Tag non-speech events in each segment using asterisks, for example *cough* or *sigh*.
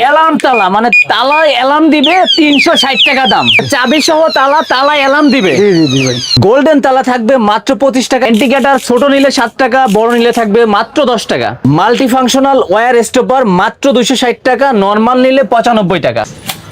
Alarm তালা মানে তালা অ্যালার্ম দিবে তিনশো ষাট টাকা দাম। চাবি সহ তালা তালা অ্যালার্ম দিবে। গোল্ডেন তালা থাকবে মাত্র পঁচিশ টাকা। ইন্ডিকেটার ছোট নিলে সাত টাকা বড় নিলে থাকবে মাত্র দশ টাকা। মাল্টি ফাংশনাল ওয়ার স্টপার মাত্র দুশো ষাট টাকা নর্মাল নিলে পঁচানব্বই টাকা।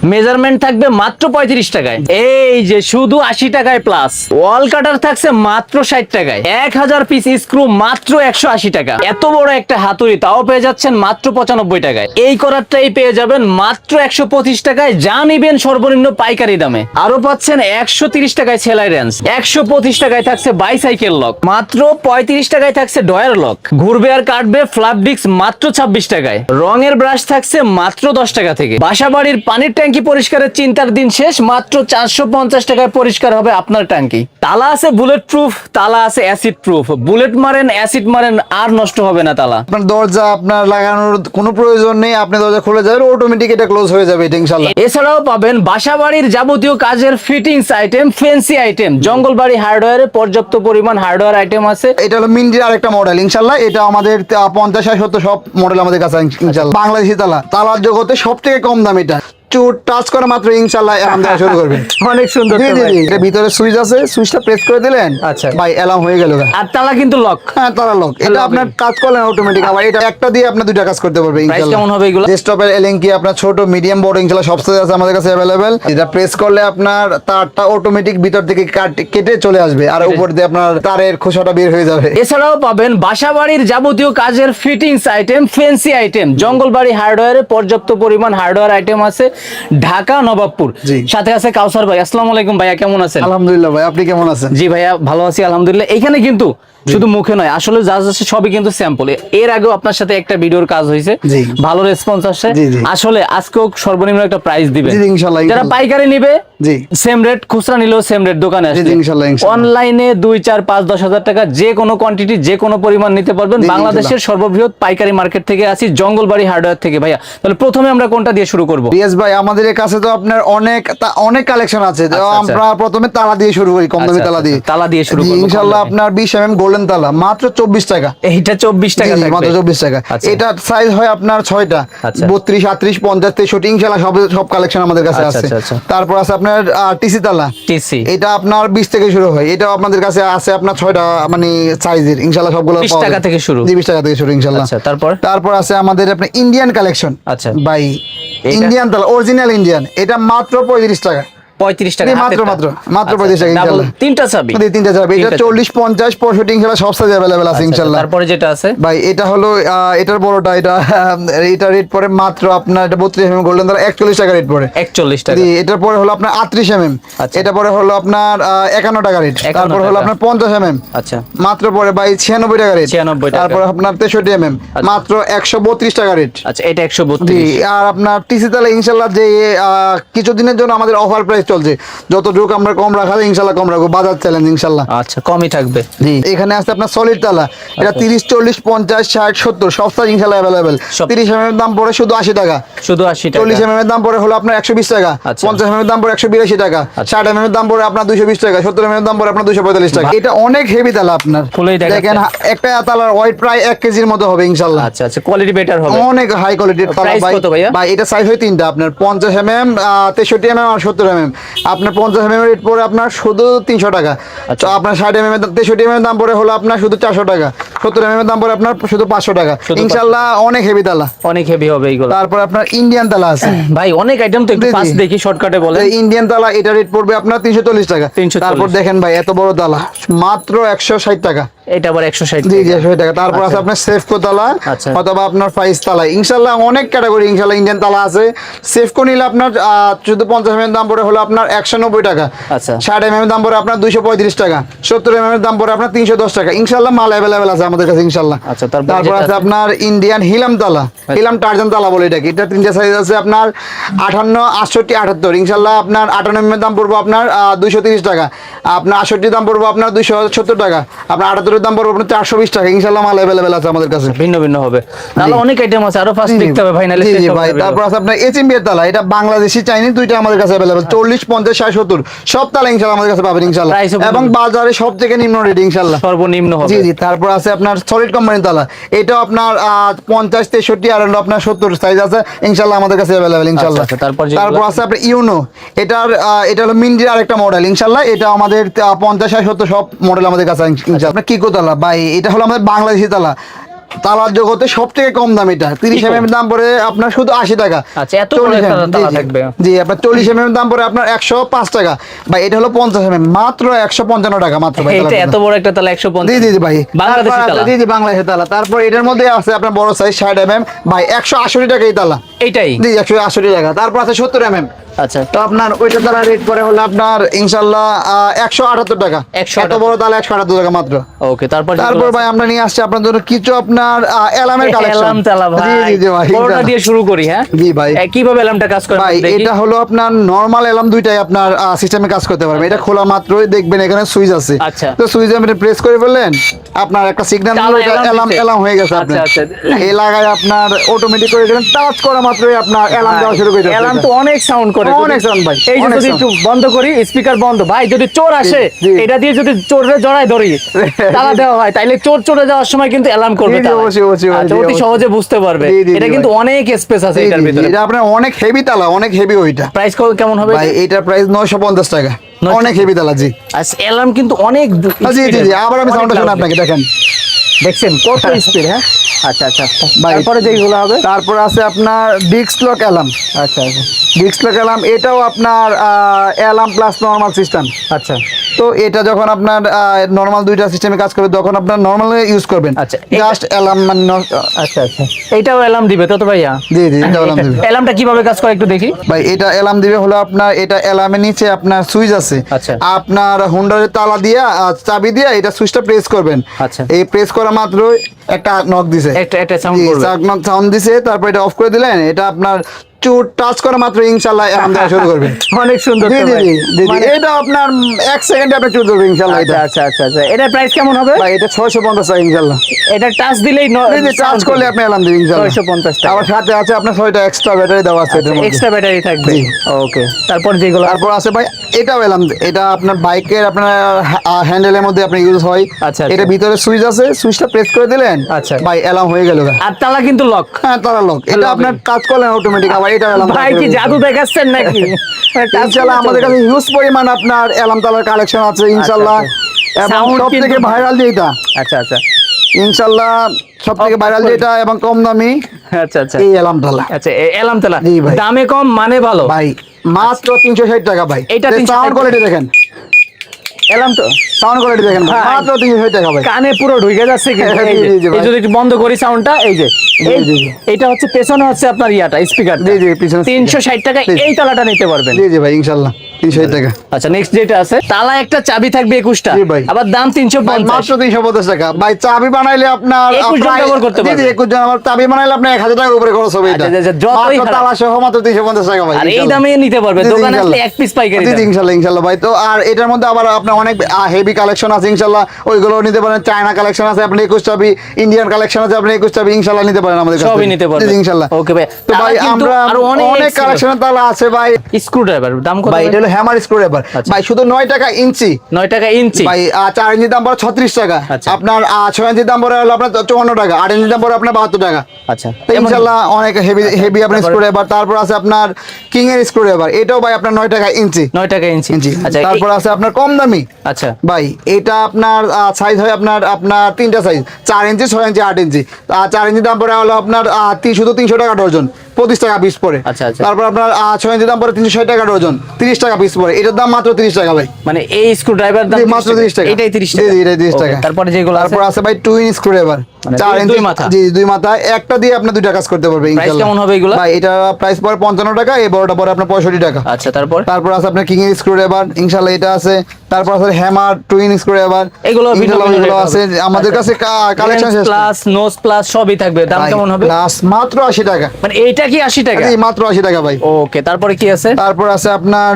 মেজারমেন্ট থাকবে মাত্র পঁয়ত্রিশ টাকায়। এই যে শুধু আশি টাকায় প্লাস ওয়াল কাটার থাকছে মাত্র ষাট টাকায়। এক হাজার পিস স্ক্রু মাত্র একশো আশি টাকা। এত বড় একটা হাতুড়ি, তাও পেয়ে যাচ্ছেন মাত্র পঁচানব্বই টাকায়। এই করারটাই পেয়ে যাবেন মাত্র একশো পঁচিশ টাকায়, যা নিবেন সর্বনিম্ন পাইকারি দামে। আরও পাচ্ছেন একশো তিরিশ টাকায় সেলাই রেঞ্জ। একশো পঁচিশ টাকায় থাকছে বাইসাইকেল লক মাত্র পঁয়ত্রিশ টাকায় থাকছে ডয়ার লক ঘুরবে আর কাটবে ফ্ল্যাপ ডিস্ক মাত্র ছাব্বিশ টাকায়। রঙের ব্রাশ থাকছে মাত্র দশ টাকা থেকে। বাসা বাড়ির পানির ট্যাঙ্কি পরিষ্কারের চিন্তার দিন শেষ মাত্র চারশো পঞ্চাশ টাকায় পরিষ্কার হবে আপনার ট্যাঙ্কি। তালা আছে বুলেট প্রুফ তালা আছে অ্যাসিড প্রুফ বুলেট মারেন অ্যাসিড মারেন আর নষ্ট হবে না তালা। আপনার দরজা আপনার লাগানোর কোনো প্রয়োজন নেই আপনি দরজা খুলে যাবেন অটোমেটিক এটা ক্লোজ হয়ে যাবে এটা ইনশাল্লাহ এছাড়াও পাবেন বাসা বাড়ির যাবতীয় কাজের fittings item fancy item Jangalbari হার্ডওয়্যারে পর্যাপ্ত পরিমাণ হার্ডওয়্যার আইটেম আছে। এটা হলো মিন্ডির আরেকটা মডেল ইনশাল্লাহ এটা আমাদের পঞ্চাশ ষাট সত্তর সব মডেল আমাদের কাছে ইনশাল্লাহ বাংলাদেশি তালা তালার জগতে সব থেকে কম দাম এটা। চুট টাচ করা মাত্র ইনশাল্লাহ এখন দেওয়া শুরু করবেন। *laughs* অনেক সুন্দর জি জি এটা ভিতরে সুইচ আছে সুইচটা প্রেস করে দিলেন আচ্ছা। ভাই অ্যালার্ম হয়ে গেল আর তালা কিন্তু লক হ্যাঁ তারা লোক এটা আপনার কাজ করলেন অটোমেটিক আবার এটা একটা দিয়ে আপনার দুইটা কাজ করতে পারবে কেমন হবে এগুলো? ডেস্কটপের এলএনকি আপনার ছোট মিডিয়াম বড় ইনশাল্লাহ সব সাইজ আছে আমাদের কাছে অ্যাভেলেবেল এটা প্রেস করলে আপনার তারটা অটোমেটিক ভিতর থেকে কাট- কেটে চলে আসবে আর উপর দিয়ে আপনার তারের খোসাটা বের হয়ে যাবে। এছাড়াও পাবেন বাসা বাড়ির যাবতীয় কাজের fittings item fancy item Jangalbari হার্ডওয়্যারে পর্যাপ্ত পরিমাণ হার্ডওয়্যার আইটেম আছে। ঢাকা নবাবপুর। জি। সাথে আছে কাউসার ভাই। আসসালামু আলাইকুম ভাইয়া কেমন আছেন? আলহামদুলিল্লাহ ভাই আপনি কেমন আছেন? জি ভাইয়া ভালো আছি আলহামদুলিল্লাহ। এখানে কিন্তু শুধু মুখে নয় আসলে যা যাচ্ছে সবই কিন্তু স্যাম্পল এর আগেও আপনার সাথে একটা ভিডিওর কাজ হয়েছে। ভালো রেসপন্স আসছে। আসলে আজকেও সর্বনিম্ন একটা প্রাইস ইনশাল্লাহ, যারা পাইকারি নিবে সেম রেট খুচরা নিলেও সেম রেট দোকানে আসবে। অনলাইনে দুই চার পাঁচ দশ হাজার টাকা যে কোনো কোয়ান্টিটি যে কোনো পরিমাণ নিতে পারবেন। বাংলাদেশের সর্ববৃহৎ পাইকারি মার্কেট থেকে আসি জঙ্গলবাড়ি হার্ডওয়্যার থেকে। ভাইয়া তাহলে প্রথমে আমরা কোনটা দিয়ে শুরু করব? ভাই আমাদের কাছে তো আপনার অনেক অনেক কালেকশন আছে। আচ্ছা, আচ্ছা। আমরা প্রথমে তালা দিয়ে শুরু করি কম দামি আচ্ছা, তালা দিয়ে। তালা দিয়ে শুরু জি, করব, ইনশাল্লাহ আপনার বিশ এম এম গোল্ডেন তালা মাত্র চব্বিশ টাকা এইটা চব্বিশ টাকা। মাত্র চব্বিশ টাকা আচ্ছা। এটা সাইজ হয় আপনার ছয়টা আচ্ছা। বত্রিশ আটত্রিশ পঞ্চাশ তেষট্টি ইনশাল্লাহ সব সব কালেকশন আমাদের কাছে আচ্ছা, আছে। তারপর আছে আপনার টিসি তালা TC এটা আপনার বিশ থেকে শুরু হয় এটা আপনাদের কাছে আছে আপনার ছয়টা মানে সাইজের ইনশাল্লাহ সবগুলো 20 পাওয়া টাকা থেকে শুরু। বিশ টাকা থেকে শুরু ইনশাল্লাহ তারপর? তারপর আছে আমাদের আপনার ইন্ডিয়ান কালেকশন আচ্ছা। বাই ইন্ডিয়ান তালা অরিজিনাল ইন্ডিয়ান এটা মাত্র পঁয়ত্রিশ টাকা পঁয়ত্রিশ টাকা মাত্র, মাত্র, মাত্র আচ্ছা, 35 টাকা, তিনটা চাবি। আমাদের তিনটা যাবে এটা চল্লিশ পঞ্চাশ পঁয়ষট্টি ইনশাল্লাহ সব সাইজ অ্যাভেলেবেল আছে আচ্ছা, ইনশাল্লাহ তারপরে যেটা আছে? ভাই এটা হলো এটার বড়টা এটা এটা রেট পরে মাত্র আপনার এটা বত্রিশ গোল্ডেন দ্বারা একচল্লিশ টাকা রেট পরে একচল্লিশ টাকা। এটার পরে হলো আপনার আটত্রিশ এম এম আচ্ছা। এটা পরে হলো আপনার একান্ন টাকা রেট তারপর হলো আপনার পঞ্চাশ এম এম আচ্ছা। মাত্র পরে ভাই ছিয়ানব্বই টাকা রেট 96 টাকা। আপনার তেষট্টি এম এম মাত্র একশো বত্রিশ টাকা রেট আচ্ছা এটা একশো বত্রিশ। আর আপনার টিসি তাহলে ইনশাল্লাহ যে কিছুদিনের জন্য আমাদের অফার প্রাইস চলছে। যতটুকু আমরা কম রাখা যায় ইনশাল্লাহ কম রাখব। বাজার চ্যালেঞ্জ ইনশাল্লাহ। আচ্ছা কমই থাকবে। জি এখানে আছে আপনার সলিড তালা। এটা তিরিশ চল্লিশ পঞ্চাশ ষাট সত্তর সব সাইজ ইনশাল্লাহ অ্যাভেলেবেল তিরিশ এম এর দাম পড়ে শুধু আশি টাকা। শুধু আশি চল্লিশ এম এর দাম পড়ে হলো আপনার একশো বিশ টাকা। আচ্ছা। পঞ্চাশ এম এর দাম পড়ে একশো বিরাশি টাকা। ষাট এম এর দাম পড়ে আপনার দুশো বিশ টাকা। সত্তর এম এর দাম পড়ে আপনার দুশো পঁয়তাল্লিশ টাকা। এটা অনেক হেভি তালা আপনার। দেখেন একটা তালার ওয়েট প্রায় এক কেজির মতো হবে ইনশাল্লাহ। আচ্ছা আচ্ছা কোয়ালিটি বেটার হবে। অনেক হাই কোয়ালিটির তালা ভাই। ভাই এটা সাইজ হয় তিনটা। আপনার পঞ্চাশ এম এম তেষট্টি এম এম আর সত্তর এম এম আপনার পঞ্চাশ এম এম রেট পড়ে আপনার শুধু তিনশো টাকা। আচ্ছা। আপনার ষাট এম এম তেষট্টি এম এর দাম পরে হলো আপনার শুধু চারশো টাকা। সত্তর এম এর দাম পরে আপনার শুধু পাঁচশো টাকা। ইনশাল্লাহ অনেক হেভি তালা। অনেক হেভি হবে এইগুলো। তারপর আপনার ইন্ডিয়ান তালা আছে। *clears throat* ভাই অনেক আইটেম তো একটু। ফাস্ট দেখি শর্টকাটে বলে ইন্ডিয়ান তালা এটা রেট পড়বে আপনার তিনশো চল্লিশ টাকা। 340 তারপর দেখেন ভাই এত বড় তালা। মাত্র একশো ষাট টাকা। এটা তারপর আপনার ইন্ডিয়ান দাম আপনার টাকা। আপনার হিলাম তালা। হিলাম টার্জন তালা বলে এটাকে। এটা তিনটা সাইজ আছে আপনার আঠান্ন আটষট্টি 78 ইনশাল্লাহ আপনার 58 দাম পড়ব আপনার 230 টাকা। আপনার 68 দাম পড়ব আপনার 270 টাকা। আপনার 78 এগুলোর দাম পড়বে আপনার চারশো বিশ টাকা। ইনশাল্লাহ মাল অ্যাভেলেবেল আছে আমাদের কাছে। ভিন্ন ভিন্ন হবে। তাহলে অনেক আইটেম আছে আরও ফার্স্ট দেখতে হবে ফাইনালি জি ভাই। তারপর আছে আপনার এচিম বিয়ের তালা। এটা বাংলাদেশি চাইনিজ দুইটা আমাদের কাছে অ্যাভেলেবেল আচ্ছা। চল্লিশ পঞ্চাশ ষাট সত্তর। সব তালা ইনশাল্লাহ আমাদের কাছে পাবেন ইনশাল্লাহ এবং বাজারে সব থেকে নিম্ন রেট ইনশাল্লাহ সর্বনিম্ন জি জি। তারপর আছে আপনার সলিড কোম্পানির তালা। এটা আপনার পঞ্চাশ তেষট্টি আর আপনার সত্তর সাইজ আছে। ইনশাল্লাহ আমাদের কাছে অ্যাভেলেবেল ইনশাল্লাহ আচ্ছা, আচ্ছা। তারপর আছে আপনার ইউনো এটার এটা হলো মিন্ডির আরেকটা মডেল ইনশাল্লাহ এটা আমাদের পঞ্চাশ ষাট সত্তর সব মডেল আমাদের কাছে ইনশাল্লাহ আপনার কি তালা ভাই এটা হলো আমাদের বাংলাদেশি তালা। তালার জগতে সব থেকে কম দাম এটা। তিরিশ Kiko? এম দাম পড়ে আপনার শুধু আশি টাকা। আচ্ছা, এত বড় 40 একটা জি, তালা আপনার চল্লিশ এম দাম পড়ে আপনার একশো পাঁচ টাকা। ভাই এটা হলো পঞ্চাশ এম মাত্র একশো পঞ্চান্ন টাকা মাত্র এত বড় একটা তাহলে একশো জি জি ভাই। তালা। জি জি বাংলাদেশি তালা। তারপর এটার মধ্যে আছে আপনার বড় সাইজ ষাট এম এম ভাই একশো আশি টাকা এই তালা। এইটাই? জি একশো আশি টাকা। তারপর আছে সত্তর এম এম আচ্ছা। তো আপনার ওইটা তালা রেট পরে হলো আপনার ইনশাল্লাহ একশো আটাত্তর টাকা। এত বড় তালা একশো আটাত্তর টাকা মাত্র। ওকে তারপর তারপর ভাই আমরা নিয়ে আসছি আপনার জন্য কিছু আপনার এলামের কালেকশন এলাম তালা ভাই জি জি জি ভাই বড়টা দিয়ে শুরু করি হ্যাঁ? জি ভাই। কীভাবে এলামটা কাজ করে ভাই এটা হলো আপনার নরমাল এলাম দুইটাই আপনার সিস্টেমে কাজ করতে পারবে। এটা খোলা মাত্রই দেখবেন এখানে সুইচ আছে। আচ্ছা। তো সুইচ আপনি প্রেস করে ফেললেন আপনার একটা সিগন্যাল এলাম হয়ে গেছে আচ্ছা, আপনার। আচ্ছা। এই লাগায় আপনার অটোমেটিক করে দিলেন টাচ করা মাত্রই আপনার এলাম দেওয়া শুরু করে তো অনেক সাউন্ড করে অনেক ভাই, এই যদি একটু বন্ধ করি স্পিকার বন্ধ। ভাই যদি চোর আসে এটা দিয়ে যদি জড়ায় ধরি *laughs* তালা দেওয়া হয় তাইলে চোর চলে যাওয়ার সময় কিন্তু অ্যালার্ম করবে আচ্ছা, অতি সহজে বুঝতে পারবে। এটা কিন্তু অনেক স্পেস আছে এটার ভিতরে। এটা আপনার অনেক হেভি তালা অনেক হেভি ওইটা। প্রাইস কেমন হবে ভাই এটার প্রাইস নয়শো পঞ্চাশ টাকা। অনেক হেভি তালা জি। আচ্ছা অ্যালার্ম কিন্তু অনেক জি জি জি আবার আমি সাউন্ডটা শুনে। আপনাকে দেখেন। দেখছেন? কত স্পিড হ্যাঁ? আচ্ছা আচ্ছা। আচ্ছা তারপরে যেগুলো হবে? তারপর আছে আপনার ডিক্স লক অ্যালাম আচ্ছা আচ্ছা। ডিক্স লক অ্যালাম এটাও আপনার অ্যালাম প্লাস নর্মাল সিস্টেম আচ্ছা। তো এটা যখন আপনার নর্মাল দুইটা সিস্টেমে কাজ করবে তখন আপনার নর্মাল ইউজ করবেন। আচ্ছা, এটা- জাস্ট অ্যালাম মানে আচ্ছা আচ্ছা। এইটাও অ্যালার্ম দিবে তো তো ভাইয়া? জি জি এটা অ্যালাম দিবে। অ্যালার্মটা কীভাবে কাজ করে একটু দেখি। ভাই এটা অ্যালার্ম দিবে হলো আপনার এটা অ্যালার্মের নিচে আপনার সুইচ আছে। আচ্ছা। আপনার হুন্ডারের তালা দিয়া চাবি দিয়া এটা সুইচটা প্রেস করবেন। আচ্ছা। এই প্রেস করা মাত্রই একটা নক দিছে। একটা একটা সাউন্ড করবে। সাউন্ড দিছে তারপর এটা অফ করে দিলেন এটা আপনার চুট টাচ করা মাত্র দেওয়া শুরু করবে। *laughs* অনেক সুন্দর জি জি জি জি, জি। মানে- এটা আপনার এক সেকেন্ডে আপনি আচ্ছা এটা। আচ্ছা আচ্ছা আচ্ছা। এটার প্রাইস কেমন হবে? ভাই এটা টাকা এটা টাচ দিলেই জি জি করলে আপনি দিবেন ইনশাল্লাহ। 650 টাকা। আবার সাথে আছে আপনার ছয়টা এক্সট্রা ব্যাটারি দেওয়া আছে এটার মধ্যে। এক্সট্রা ব্যাটারি থাকবে। ওকে তারপর যেগুলো তারপর আছে ভাই এটাও এলাম এটা আপনার বাইকের আপনার হ্যান্ডেলের মধ্যে আপনার ইউজ হয়। আচ্ছা, আচ্ছা। এটা ভিতরে সুইচ আছে সুইচটা প্রেস করে দিলেন। আচ্ছা। ভাই অ্যালার্ম হয়ে গেল আর তালা কিন্তু লক হ্যাঁ তারা লোক এটা আপনার কাজ করলেন অটোমেটিক আবার এটা ভাই কি জাদু দেখাচ্ছেন নাকি? *laughs* ইনশাল্লাহ আমাদের কাছে হিউজ পরিমাণ আপনার অ্যালার্ম তালার কালেকশন আছে ইনশাল্লাহ। আচ্ছা। এবং সব থেকে ভাইরাল যেটা আচ্ছা আচ্ছা। ইনশাল্লাহ সব থেকে ভাইরাল যেটা এবং কম দামি আচ্ছা আচ্ছা। এই তালা আচ্ছা এলাম তালা দামে কম মানে ভালো। ভাই মাত্র তিনশো ষাট টাকা ভাই। এটা 360 সাউন্ড কোয়ালিটি দেখেন। এলাম তো। সাউন্ড কোয়ালিটি দেখেন হ্যাঁ, মাত্র 300 টাকা ভাই। কানে পুরো ঢুকে যাচ্ছে হ্যাঁ, এই যদি একটু বন্ধ করি সাউন্ডটা এই যে এটা হচ্ছে পেছনে হচ্ছে আপনার ইয়াটা স্পিকার জি জি পিছনে 360 টাকা এই তালাটা নিতে পারবেন। জি জি ভাই ইনশাআল্লাহ আর এটার মধ্যে আবার আপনার অনেক হেভি কালেকশন আছে ইনশাল্লাহ। ওইগুলো নিতে পারেন। চায়না কালেকশন আছে আপনি 21 চাবি। ইন্ডিয়ান কালেকশন আছে আপনি 21 চাবি। ইনশাল্লাহ নিতে পারেন আমাদের কাছে সবই নিতে পারবেন। ইনশাআল্লাহ ওকে ভাই। ভাই আমরা অনেক কালেকশন তালা আছে ভাই। স্ক্রু ড্রাইভার দাম কত ভাই হ্যামার স্ক্রু ড্রাইভার আচ্ছা। ভাই শুধু নয় টাকা ইঞ্চি। নয় টাকা ইঞ্চি? ভাই চার ইঞ্চি দাম পড়ে ছত্রিশ টাকা। আচ্ছা। আপনার ছয় ইঞ্চি দাম পড়ে হলো আপনার চুয়ান্ন টাকা। আট ইঞ্চি দাম পড়ে আপনার বাহাত্তর টাকা। আচ্ছা। ইনশাল্লাহ অনেক হেভি হেভি আপনার তারপরে- স্ক্রু ড্রাইভার তারপর আছে আপনার কিং এর স্ক্রু ড্রাইভার এটাও ভাই আপনার নয় টাকা ইঞ্চি। নয় টাকা ইঞ্চি। ইঞ্চি আচ্ছা তারপর আছে আপনার কম দামি। আচ্ছা। ভাই এটা আপনার সাইজ হয় আপনার আপনার তিনটা সাইজ চার ইঞ্চি ছয় ইঞ্চি আট ইঞ্চি। চার ইঞ্চি দাম পড়ে হলো আপনার শুধু তিনশো টাকা ডজন। পঁচিশ টাকা পিস পড়ে। আচ্ছা, আচ্ছা। তারপর আপনার ছয় ইঞ্চি দাম পরে তিনশো ষাট টাকা ডজন তিরিশ টাকা পিস পরে এটার দাম মাত্র তিরিশ টাকা ভাই। মানে এই স্ক্রু ড্রাইভার মাত্র 30 টাকা। এটাই তিরিশ টাকা। এটাই 30 টাকা। তারপরে যেগুলো তারপর আছে? ভাই টুইন স্ক্রু ড্রাইভার চার ইঞ্চি দুই মাথা। জি দুই মাথা। একটা দিয়ে আপনি দুইটা কাজ করতে পারবে ইনশাআল্লাহ। কেমন হবে এগুলো? ভাই এটা প্রাইস পড়ে টাকা এই বড়টা পড়ে আপনার পঁয়ষট্টি টাকা। আচ্ছা তারপর? তারপর আছে আপনার কিং এর স্ক্রু ড্রাইভার ইনশাআল্লাহ এটা আছে। তারপর আছে হ্যামার টুইন স্ক্রু ড্রাইভার এগুলো ভিন্ন ভিন্ন এগুলো rate আছে। আমাদের আচ্ছা। কাছে কালেকশন শেষ প্লাস নোজ প্লাস সবই থাকবে। দাম কেমন হবে? প্লাস মাত্র আশি টাকা। মানে এইটা কি আশি টাকা? জি মাত্র আশি টাকা ভাই। ওকে তারপরে কি আছে? তারপর আছে আপনার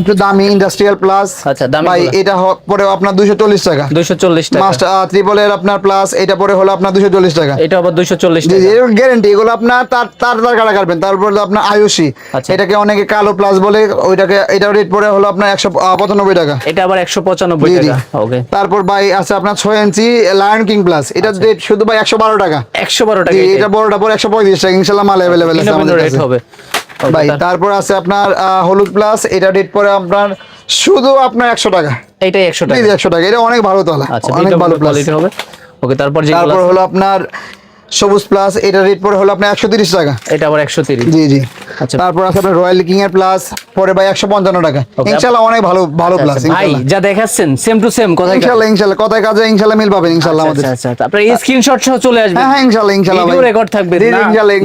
একটু দামি ইন্ডাস্ট্রিয়াল প্লাস আচ্ছা, দামি ভাই এটা পরে আপনার দুইশো চল্লিশ টাকা। দুইশো চল্লিশ টাকা। মাস্টার ট্রিপল এর আপনার প্লাস এটা পরে হলো আপনার দুইশো চল্লিশ টাকা। এটা আবার দুইশো চল্লিশ জি জি টাকা। গ্যারেন্টি এগুলো আপনার তার তার তার কাটা কাটবেন? তারপর আপনার আয়ুষী। আচ্ছা। এটাকে অনেকে কালো প্লাস বলে ওইটাকে এটার রেট পরে হলো আপনার একশো পঁচানব্বই টাকা। এটা আবার একশো পঁচানব্বই জি জি। টাকা। ওকে তারপর ভাই আছে আপনার ছয় ইঞ্চি লায়ন কিং প্লাস এটা রেট শুধু ভাই একশো বারো টাকা। একশো বারো জি টাকা এটা এটা বড়টা পরে একশো পঁয়ত্রিশ টাকা। ইনশাল্লাহ মাল অ্যাভেলেবেল আছে আমাদের রেট হবে। ভাই তারপর আছে আপনার হলুদ প্লাস এটা রেট পরে আপনার শুধু আপনার একশো টাকা। এটাই একশো টাকা। একশো টাকা এটা অনেক ভালো তলা আচ্ছা অনেক ভালো কোয়ালিটি হবে। ওকে তারপর তারপর হলো আপনার সবুজ প্লাস এটা রেট পরে হলো আপনার একশো তিরিশ টাকা। এটা আবার একশো তিরিশ। জি জি। আচ্ছা। তারপর আছে আপনার রয়্যাল কিং এর প্লাস পরে ভাই একশো পঞ্চান্ন টাকা। Okay. ইনশাল্লাহ অনেক ভালো ভালো প্লাস আচ্ছা, ভাই যা দেখাচ্ছেন সেম টু সেম ইনশাল্লাহ কথায় কাজে ইনশাল্লাহ মিল পাবেন ইনশাল্লাহ আমাদের। আচ্ছা আচ্ছা। আপনার এই স্ক্রিনশট সহ চলে আসবে। হ্যাঁ হ্যাঁ ইনশাল্লাহ ইনশাল্লাহ ভাই। রেকর্ড থাকবে। না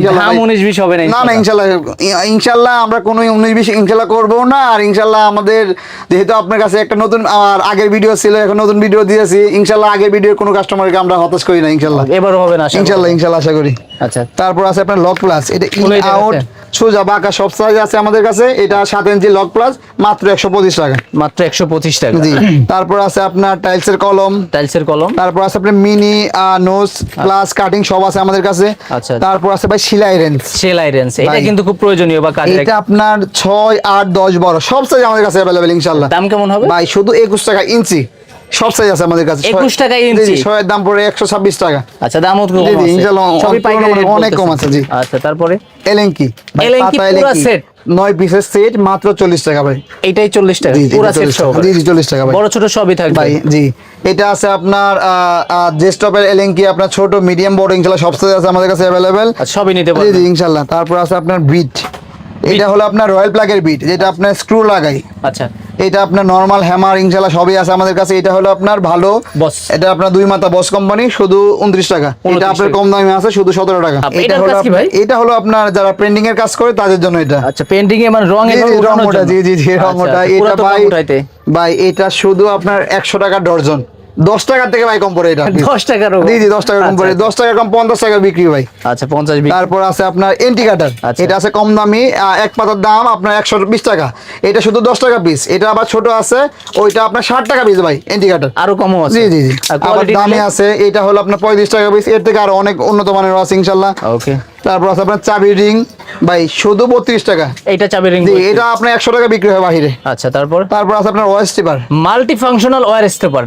ধাম ভাই। উনিশ বিশ হবে না না না ইনশাল্লাহ। ইনশাল্লাহ ই- ইনশাল্লাহ আমরা কোনো উনিশ বিশ ইনশাল্লাহ করব না। আর ইনশাল্লাহ আমাদের যেহেতু আপনার কাছে একটা নতুন আর আগের ভিডিও ছিল এখন নতুন ভিডিও দিয়েছি ইনশাল্লাহ আগের ভিডিও কোনো কাস্টমারকে আমরা হতাশ করি না ইনশাল্লাহ। এবারও হবে না। ইনশাল্লাহ ইনশাল্লাহ আশা করি। আচ্ছা। তারপর আছে আপনার লক প্লাস এটা ইন আউট আছে? সোজা বাঁকা সব সাইজ আছে আমাদের কাছে এটা সাত ইঞ্চি লক প্লাস মাত্র একশো পঁচিশ টাকা। মাত্র একশো পঁচিশ টাকা। জি। তারপর আছে আপনার টাইলসের কলম। টাইলসের কলম। তারপর আছে আপনার মিনি নোজ প্লাস কাটিং সব আছে আমাদের কাছে। আচ্ছা। তারপর আছে ভাই সিলাই রেঞ্জ। সেলাই রেঞ্জ এটা কিন্তু খুব প্রয়োজনীয় বা কাজে এটা আপনার ছয় আট দশ বারো সব সাইজ আমাদের কাছে অ্যাভেলেবেল ইনশাল্লাহ দাম কেমন হবে? ভাই শুধু একুশ টাকা ইঞ্চি। সব সাইজ আছে আমাদের কাছে। 21 টাকা ইঞ্চি? ছয়ের দাম পড়ে একশো ছাব্বিশ টাকা। আচ্ছা কম আছে। ইনশাল্লাহ, সবই পাইকারি অনেক কম আছে, জি। আচ্ছা তারপরে? এলেঙ্কি। পুরা নয় পিসের সেট মাত্র চল্লিশ টাকা ভাই। এইটাই চল্লিশ টাকা জি, জি, পুরা সেট সহ জি, জি, 40 টাকা ভাই। বড় ছোট সবই থাকবে। ভাই জি। এটা আছে আপনার জেস্টপের এলেঙ্কি আপনার ছোট মিডিয়াম বড় ইনশাল্লাহ সব সাইজ আছে আমাদের কাছে অ্যাভেলেবেল আচ্ছা, সবই নিতে জি পারবেন। জি ইনশাল্লাহ তারপর আছে আপনার বিট এটা হলো আপনার রয়্যাল প্লাগের বিট যেটা আপনার স্ক্রু লাগাই আচ্ছা। এটা আপনার নর্মাল হ্যামার ইনশাল্লাহ সবই আছে আমাদের কাছে। এটা হলো আপনার ভালো। বস। এটা আপনার দুই মাথা বস কোম্পানি শুধু উনত্রিশ টাকা। এটা আপনার কম দামে আছে শুধু সতেরো টাকা। এটা এটার হলো? এটা হলো আপনার যারা পেন্টিং এর কাজ করে তাদের জন্য এটা। আচ্ছা পেন্টিং এ মানে রং রং ওটা, জি জি জি রং ওটা এটা ভাই ভাই এটা শুধু আপনার একশো টাকা ডর্জন। দশ টাকার থেকে ভাই কম পড়ে এটা দশ টাকার জি জি দশ টাকা কম পড়ে। আচ্ছা, দশ টাকা কম পঞ্চাশ টাকা বিক্রি ভাই। আচ্ছা পঞ্চাশ তারপর আছে আপনার এন্টি কাটার আচ্ছা। এটা আছে কম দামি এক পাতার দাম আপনার একশো বিশ টাকা। এটা শুধু দশ টাকা পিস এটা আবার ছোট আছে ওইটা আপনার ষাট টাকা পিস ভাই এন্টি কাটার আরও কমও আছে। জি জি জি। আবার দামে আছে এটা হলো আপনার পঁয়ত্রিশ টাকা পিস এর থেকে আরও অনেক উন্নত মানের আছে ইনশাল্লাহ। ওকে তারপর আছে আপনার চাবি রিং। ভাই শুধু বত্রিশ টাকা। এইটা চাবি রিং এটা আপনার একশো টাকা বিক্রি হয় বাহিরে। আচ্ছা তারপর? তারপর আছে আপনার ওয়েস্ট টিপার মাল্টি ফাংশনাল ওয়্যার স্টেপার।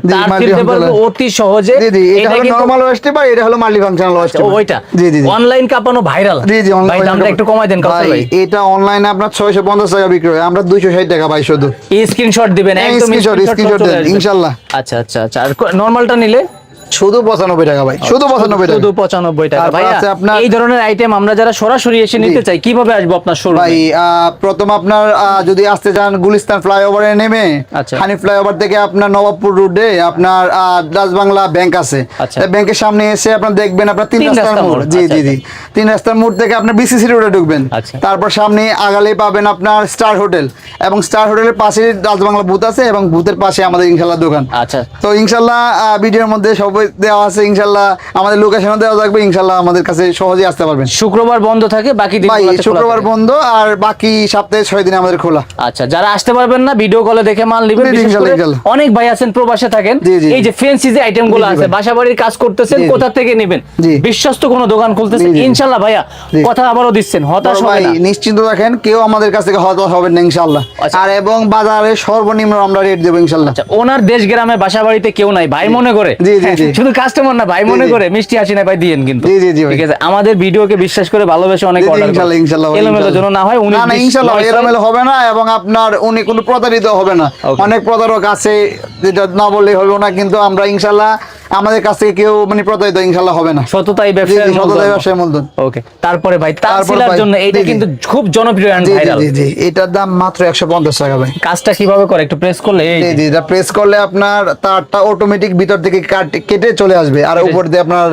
অতি সহজে জি এটা এটা হলো নরমাল টিপার এটা হলো মাল্টি ফাংশনাল ওয়েস্ট ও, ওইটা? জি জি অনলাইন কাপানো ভাইরাল জি জি ভাই দামটা একটু কমাই দেন ভাই এটা অনলাইনে আপনার ছয়শো পঞ্চাশ টাকা বিক্রি হয়। আমরা দুইশো ষাট টাকা ভাই শুধু। স্ক্রিনশট দিবেন একদম screenshot screenshot দেন। আচ্ছা আচ্ছা আচ্ছা আর নরমালটা নিলে? শুধু পঁচানব্বই টাকা ভাই শুধু টাকা। শুধু পঁচানব্বই টাকা। তারপর আপনার- এই ধরনের আইটেম আমরা যারা সরাসরি এসে নিতে চাই কীভাবে আসব আপনার ভাই শোরুমে প্রথম আপনার যদি আসতে চান গুলিস্তান ফ্লাইওভারে নেমে আচ্ছা। হানি ফ্লাইওভার থেকে আপনার নবাবপুর রোডে আপনার রাজবাংলা ব্যাংক আছে। আচ্ছা। ব্যাংকের সামনে এসে আপনার দেখবেন আপনার তিন রাস্তার মোড়। মোড়, জি আচ্ছা, জি জি। তিন রাস্তার মোড় থেকে আপনার বিসিসি রোডে ঢুকবেন। আচ্ছা। তারপর সামনে আগালেই পাবেন আপনার স্টার হোটেল এবং স্টার হোটেলের পাশে রাজবাংলা বুথ আছে এবং বুথের পাশে আমাদের ইনশাল্লাহ দোকান। আচ্ছা। তো ইনশাল্লাহ ভিডিওর মধ্যে সবই দেওয়া আছে ইনশাল্লাহ আমাদের লোকেশনও দেওয়া থাকবে ইনশাল্লাহ আমাদের কাছে সহজে আসতে পারবেন। শুক্রবার বন্ধ থাকে বাকি শুক্রবার বন্ধ আর বাকি সপ্তাহে ছয় দিন আমাদের খোলা। আচ্ছা যারা আসতে পারবেন না ভিডিও কলে দেখে মাল নিবেন অনেক ভাই আছেন প্রবাসে থাকেন। এই যে ফেন্সি যে আইটেমগুলো আছে বাসা বাড়ির কাজ করতেছেন। কোথা থেকে নেবেন? বিশ্বস্ত কোনো দোকান খুলতেছেন। ইনশাল্লাহ ভাইয়া কথা আবারও দিচ্ছেন হতাশ হবে না। নিশ্চিন্ত রাখেন কেউ আমাদের কাছ থেকে হতাশ হবেন না ইনশাল্লাহ। আচ্ছা। আর এবং বাজারে সর্বনিম্ন আমরা রেট দেবো ইনশাল্লাহ। আচ্ছা ওনার দেশ গ্রামে বাসা বাড়িতে কেউ নাই ভাই মনে করে। জি, জি, জি। শুধু কাস্টমার না ভাই মনে করে মিষ্টি হাসি না ভাই দিয়েন কিন্তু। জি, জি, জি। ঠিক আছে আমাদের ভিডিওকে বিশ্বাস করে ভালোবেসে অনেক অর্ডার ইনশাআল্লাহ ইনশাআল্লাহ এলোমেলো। যেন না হয় উনি না না ইনশাল্লাহ এলোমেলো হবে না এবং আপনার উনি কোনো প্রতারিত হবে না। অনেক প্রতারক আছে যেটা না বললেই হবে না কিন্তু আমরা ইনশাল্লাহ আমাদের কাছ থেকে কেউ মানে প্রতারিত ইনশাল্লাহ হবে না। সততাই জি সততাই ব্যবসায় মূলধন। ওকে তারপরে ভাই ভাই, জন্য জি। কিন্তু খুব জনপ্রিয় and জি জি জি এটার দাম মাত্র একশো পঞ্চাশ টাকা ভাই। কাজটা কীভাবে করে? একটু প্রেস করলে এই জি জি এটা প্রেস করলে আপনার তারটা অটোমেটিক ভিতর থেকে কাট- চলে আসবে। আর উপর দিয়ে আপনার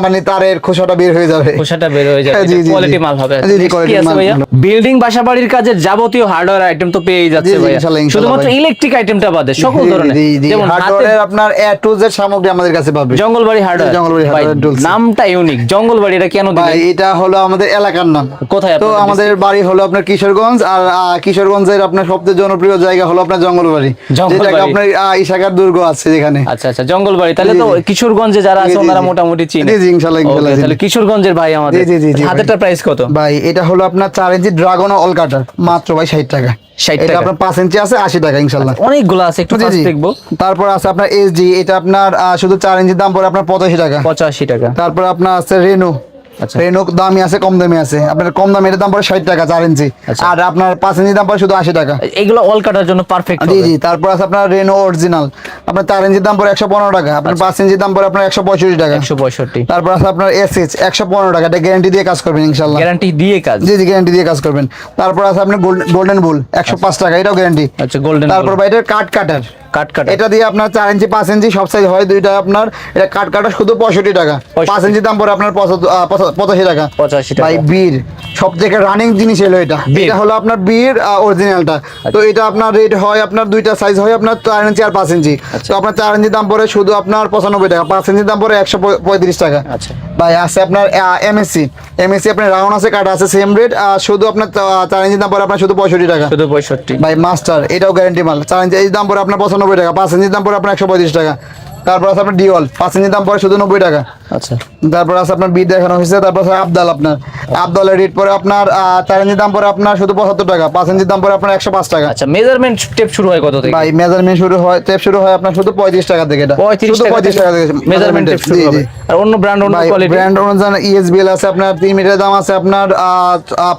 মানে তারের খোসাটা বের হয়ে যাবে। খোসাটা বের হয়ে হ্যাঁ, জি, কোয়ালিটি মাল হবে। জি, জি, Next কি quality আছে মাল। বিল্ডিং বাসা বাড়ির কাজের যাবতীয় হার্ডওয়্যার আইটেম তো পেয়েই যাচ্ছে ইনশাল্লাহ শুধুমাত্র ইলেকট্রিক আইটেমটা বাদে সকল ধরনের। যেমন হাতে হার্ডওয়্যারের আপনার এ টু জেড সামগ্রী আমাদের কাছে পাবে জঙ্গলবাড়ি হার্ডওয়্যার জঙ্গলবাড়ি tools। নামটা ইউনিক জঙ্গলবাড়ি এটা কেন ভাই দিলেন এটা হলো আমাদের এলাকার নাম। কোথায় তো আমাদের বাড়ি হলো আপনার কিশোরগঞ্জ আর কিশোরগঞ্জের আপনার সবচেয়ে জনপ্রিয় জায়গা হলো আপনার জঙ্গলবাড়ি। যেটাকে আপনার ইশাকার দুর্গ আছে যেখানে। আচ্ছা আচ্ছা জঙ্গলবাড়ি। তাহলে তো কিশোরগঞ্জে যারা আছে ওনারা মোটামুটি চিনে। জি, চিনি। তাহলে কিশোরগঞ্জের ভাই আমাদের। জি, জি, হাতেরটা প্রাইস কত? ভাই এটা হলো আপনার চার ইঞ্চি ড্রাগন অল কাটার মাত্র ভাই ষাট টাকা। 60 এটা। আপনার পাঁচ ইঞ্চি আছে আশি টাকা ইনশাল্লাহ। অনেকগুলো আছে একটু দেখব। তারপর আছে আপনার এটা আপনার শুধু চার ইঞ্চির দাম পড়ে আপনার পঁচাশি টাকা। পঁচাশি টাকা। তারপর আপনার আছে রেনু আচ্ছা। রেনু দামি আছে কম দামি আছে। আপনার কম দামি এটার দাম পড়ে ষাট টাকা চার ইঞ্চি। আচ্ছা। আর আপনার পাঁচ ইঞ্চি দাম পড়ে শুধু আশি টাকা। এগুলো অল কাটার জন্য পারফেক্ট জি জি তারপর আছে আপনার রেনো অরিজিনাল আপনার চার ইঞ্চির দাম পড়ে একশো পনেরো টাকা। আপনার আচ্ছা। পাঁচ ইঞ্চির দাম পড়ে আপনার একশো পঁয়ষট্টি টাকা। একশো পঁয়ষট্টি। তারপর আছে আপনার এসএইচ একশো পনেরো টাকা। এটা গ্যারান্টি দিয়ে কাজ করবেন ইনশাল্লাহ গ্যারান্টি দিয়ে কাজ? জি জি গ্যারান্টি দিয়ে কাজ করবেন। তারপর আছে আপনার গোল্ডেন বুল একশো পাঁচ টাকা। এটাও গ্যারান্টি আচ্ছা গোল্ডেন তারপর এটা কাট কাটার কাট কাটা। এটা দিয়ে আপনার চার ইঞ্চি পাঁচ ইঞ্চি সব সাইজ হয় দুইটা আপনার এটা কাট কাটা শুধু পঁয়ষট্টি টাকা। 65 পাঁচ ইঞ্চি দাম পড়ে আপনার পঁচাশি টাকা। পঁচাশি ভাই টাকা বীর সব থেকে রানিং জিনিস হলো এটা। এটা হলো আপনার বীর অরিজিনালটা তো এটা আপনার রেট হয় আপনার দুইটা সাইজ হয় আপনার চার ইঞ্চি আর পাঁচ ইঞ্চি। তো আপনার চার ইঞ্চি দাম পড়ে শুধু আপনার পঁচানব্বই টাকা। পাঁচ ইঞ্চি দাম পড়ে একশো পঁয়ত্রিশ টাকা। আচ্ছা। ভাই আছে আপনার এমএসসি এমএসসি আপনার রাউন্ড আছে কাটা আছে সেম রেট শুধু আপনার চার ইঞ্চি দাম পড়ে আপনার শুধু পঁয়ষট্টি টাকা। শুধু পঁয়ষট্টি। ভাই মাস্টার এটাও গ্যারান্টি মাল। চার ইঞ্চি এই দাম পড়ে আপনার পঁচানব্বই টাকা পাঁচ ইঞ্চির দাম পড়ে আপনার একশো পঁয়ত্রিশ টাকা। তারপর আছে আপনার ডিওল পাঁচ ইঞ্চির দাম পড়ে শুধু নব্বই টাকা। আচ্ছা। তারপর আছে আপনার বিট দেখানো হয়েছে তারপর আছে আবদাল আপনার। আবদালের রেট পরে আপনার চার ইঞ্চির দাম পরে আপনার শুধু পঁচাত্তর টাকা পাঁচ ইঞ্চির দাম পরে আপনার একশো পাঁচ টাকা। আচ্ছা মেজারমেন্ট টেপ শুরু হয় কত থেকে? ভাই মেজারমেন্ট শুরু হয় টেপ শুরু হয় আপনার শুধু পঁয়ত্রিশ টাকা থেকে এটা। পঁয়ত্রিশ শুধু পঁয়ত্রিশ টাকা থেকে মেজারমেন্ট টেপ শুরু হবে। আর অন্য ব্র্যান্ড অন্য কোয়ালিটি ব্র্যান্ড অনুযায়ী ইএসবিএল আছে আপনার তিন মিটারের দাম আছে আপনার